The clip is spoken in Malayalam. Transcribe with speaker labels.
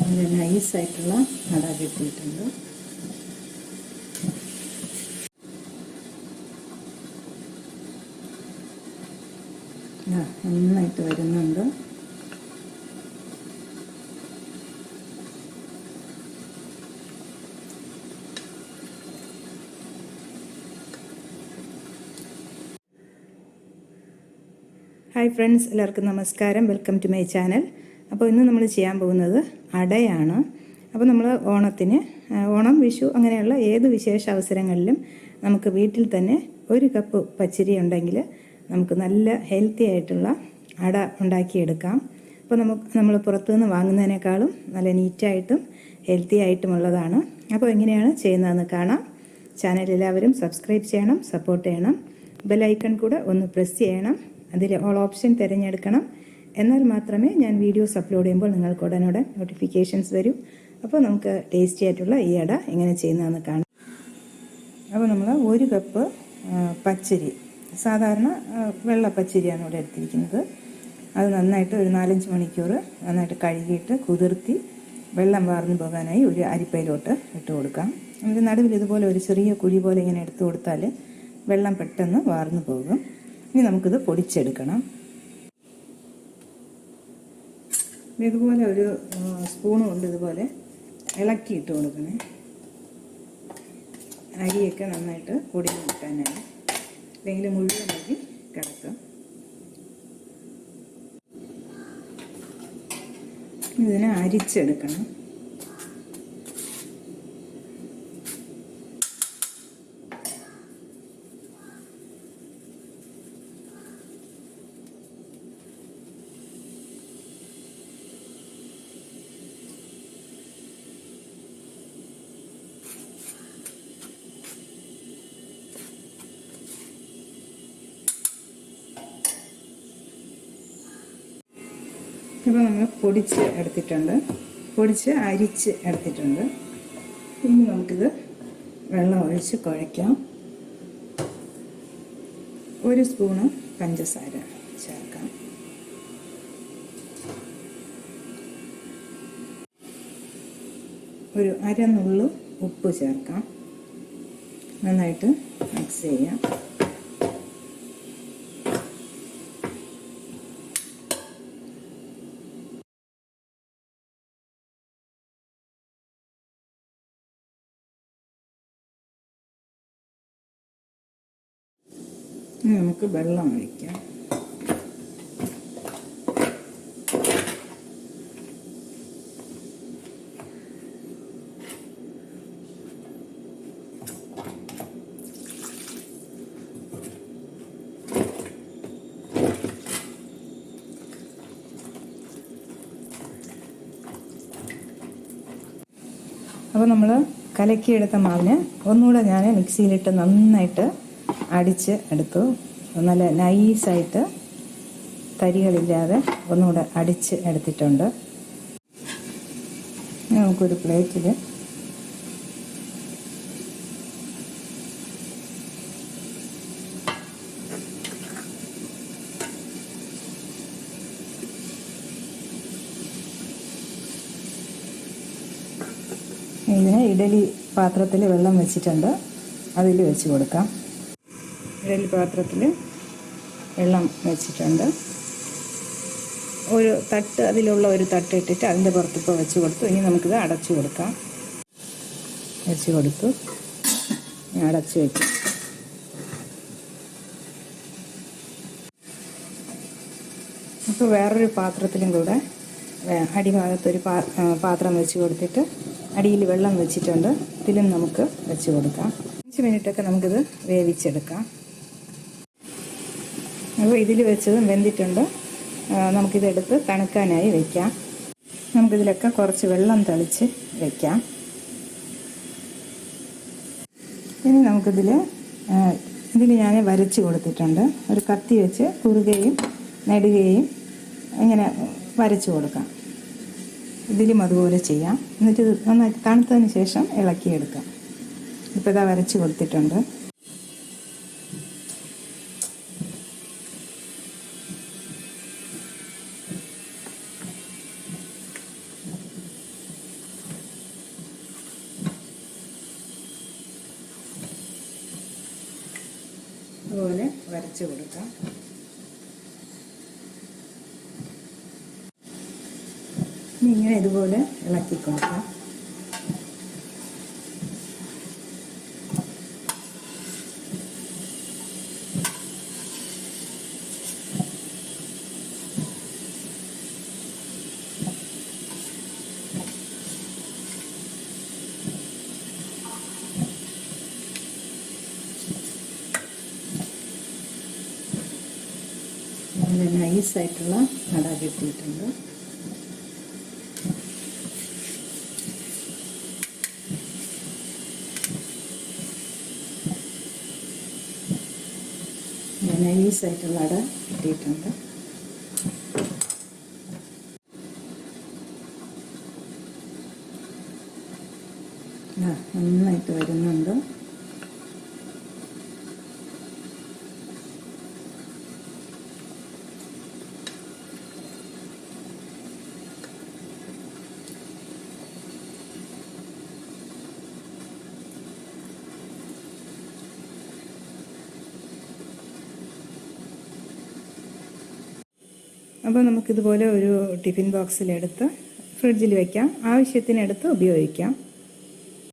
Speaker 1: നല്ല നൈസായിട്ടുള്ള അട കിട്ടിയിട്ടുണ്ട് നന്നായിട്ട് വരുന്നുണ്ട്. ഹായ് ഫ്രണ്ട്സ് എല്ലാവർക്കും നമസ്കാരം. വെൽക്കം ടു മൈ ചാനൽ അപ്പോൾ ഇന്ന് നമ്മൾ ചെയ്യാൻ പോകുന്നത് അടയാണ്. അപ്പോൾ നമ്മൾ ഓണത്തിന് ഓണം വിഷു അങ്ങനെയുള്ള ഏത് വിശേഷ അവസരങ്ങളിലും നമുക്ക് വീട്ടിൽ തന്നെ ഒരു കപ്പ് പച്ചരി ഉണ്ടെങ്കിൽ നമുക്ക് നല്ല ഹെൽത്തി ആയിട്ടുള്ള അട ഉണ്ടാക്കിയെടുക്കാം. അപ്പോൾ നമുക്ക് നമ്മൾ പുറത്തുനിന്ന് വാങ്ങുന്നതിനേക്കാളും നല്ല നീറ്റായിട്ടും ഹെൽത്തി ആയിട്ടുമുള്ളതാണ് അപ്പോൾ എങ്ങനെയാണ് ചെയ്യുന്നതെന്ന് കാണാം. ചാനൽ എല്ലാവരും സബ്സ്ക്രൈബ് ചെയ്യണം സപ്പോർട്ട് ചെയ്യണം. ബെൽ ഐക്കൺ കൂടെ ഒന്ന് പ്രസ് ചെയ്യണം. അതിൽ ഓൾ ഓപ്ഷൻ തിരഞ്ഞെടുക്കണം. എന്നാൽ മാത്രമേ ഞാൻ വീഡിയോസ് അപ്ലോഡ് ചെയ്യുമ്പോൾ നിങ്ങൾക്ക് ഉടനുടൻ നോട്ടിഫിക്കേഷൻസ് വരും. അപ്പോൾ നമുക്ക് ടേസ്റ്റി ആയിട്ടുള്ള ഈ അട എങ്ങനെ ചെയ്യുന്നതെന്ന് കാണാം. അപ്പോൾ നമ്മൾ ഒരു കപ്പ് പച്ചരി സാധാരണ വെള്ള പച്ചരിയാണ് ഇവിടെ എടുത്തിരിക്കുന്നത്. അത് നന്നായിട്ട് ഒരു നാലഞ്ച് മണിക്കൂർ നന്നായിട്ട് കഴുകിയിട്ട് കുതിർത്തി വെള്ളം വാർന്നു പോകാനായി ഒരു അരിപ്പയിലോട്ട് ഇട്ട് കൊടുക്കാം. എന്നിട്ട് നടുവിൽ ഇതുപോലെ ഒരു ചെറിയ കുഴി പോലെ ഇങ്ങനെ എടുത്തു കൊടുത്താൽ വെള്ളം പെട്ടെന്ന് വാർന്നു പോകും. ഇനി നമുക്കിത് പൊടിച്ചെടുക്കണം. ഇതുപോലെ ഒരു സ്പൂൺ കൊണ്ട് ഇതുപോലെ ഇളക്കിയിട്ട് കൊടുക്കണേ. അരിയൊക്കെ നന്നായിട്ട് പൊടിഞ്ഞ് കിട്ടാനായി അല്ലെങ്കിൽ മുഴുവൻ അരി കിടക്കും. ഇതിനെ അരിച്ചെടുക്കണം. ഇപ്പോൾ നമ്മൾ പൊടിച്ച് എടുത്തിട്ടുണ്ട്. പൊടിച്ച് അരിച്ച് എടുത്തിട്ടുണ്ട്. ഇനി നമുക്കിത് വെള്ളം ഒഴിച്ച് കുഴയ്ക്കാം. ഒരു സ്പൂണ് പഞ്ചസാര ചേർക്കാം. ഒരു അരനുള്ളു ഉപ്പ് ചേർക്കാം. നന്നായിട്ട് മിക്സ് ചെയ്യാം. ഇനി നമുക്ക് വെള്ളം ഒഴിക്കാം. അപ്പോൾ നമ്മൾ കലക്കിയെടുത്ത മാവിന് ഒന്നുകൂടെ ഞാൻ മിക്സിയിലിട്ട് നന്നായിട്ട് അടിച്ച് എടുത്തു. നല്ല നൈസായിട്ട് തരികളില്ലാതെ ഒന്നുകൂടെ അടിച്ച് എടുത്തിട്ടുണ്ട്. നമുക്കൊരു പ്ലേറ്റിൽ ഇതിന് ഇഡലി പാത്രത്തിൽ വെള്ളം വെച്ചിട്ടുണ്ട്. അതിൽ വെച്ച് കൊടുക്കാം. ഇഡലി പാത്രത്തിൽ വെള്ളം വെച്ചിട്ടുണ്ട്. ഒരു തട്ട് അതിലുള്ള ഒരു തട്ട് ഇട്ടിട്ട് അതിന്റെ പുറത്തിപ്പോൾ വെച്ച് കൊടുത്തു. ഇനി നമുക്കിത് അടച്ചു കൊടുക്കാം. വെച്ച് കൊടുത്തു. അടച്ചു വയ്ക്കും അപ്പോൾ വേറൊരു പാത്രത്തിലും കൂടെ അടിഭാഗത്തൊരു പാ പാത്രം വെച്ച് കൊടുത്തിട്ട് അടിയിൽ വെള്ളം വെച്ചിട്ടുണ്ട്. ഇതിലും നമുക്ക് വെച്ച് കൊടുക്കാം. അഞ്ച് മിനിറ്റൊക്കെ നമുക്കിത് വേവിച്ചെടുക്കാം. അപ്പോൾ ഇതിൽ വെച്ചതും വെന്തിട്ടുണ്ട്. നമുക്കിതെടുത്ത് തണുക്കാനായി വയ്ക്കാം നമുക്കിതിലൊക്കെ കുറച്ച് വെള്ളം തളിച്ച് വയ്ക്കാം ഇനി നമുക്കിതിൽ ഇതിൽ ഞാൻ വരച്ച് കൊടുത്തിട്ടുണ്ട്. ഒരു കത്തി വെച്ച് കുറുകയും നെടുകയും ഇങ്ങനെ വരച്ച് കൊടുക്കാം. ഇതിലും അതുപോലെ ചെയ്യാം. എന്നിട്ട് ഇത് നന്നായിട്ട് തണുത്തതിന് ശേഷം ഇളക്കിയെടുക്കാം. ഇപ്പോൾ ഇതാ വരച്ച് കൊടുത്തിട്ടുണ്ട്. വരച്ച് കൊടുക്കാം. ഇങ്ങനെ ഇതുപോലെ ഇളക്കി കൊടുക്കാം. നല്ല നൈസായിട്ടുള്ള അട കിട്ടിയിട്ടുണ്ട് നൈസായിട്ടുള്ള അട കിട്ടിയിട്ടുണ്ട്. നന്നായിട്ട് വരുന്നുണ്ട്. അപ്പോൾ നമുക്കിതുപോലെ ഒരു ടിഫിൻ ബോക്സിലെടുത്ത് ഫ്രിഡ്ജിൽ വയ്ക്കാം ആവശ്യത്തിനെടുത്ത് ഉപയോഗിക്കാം.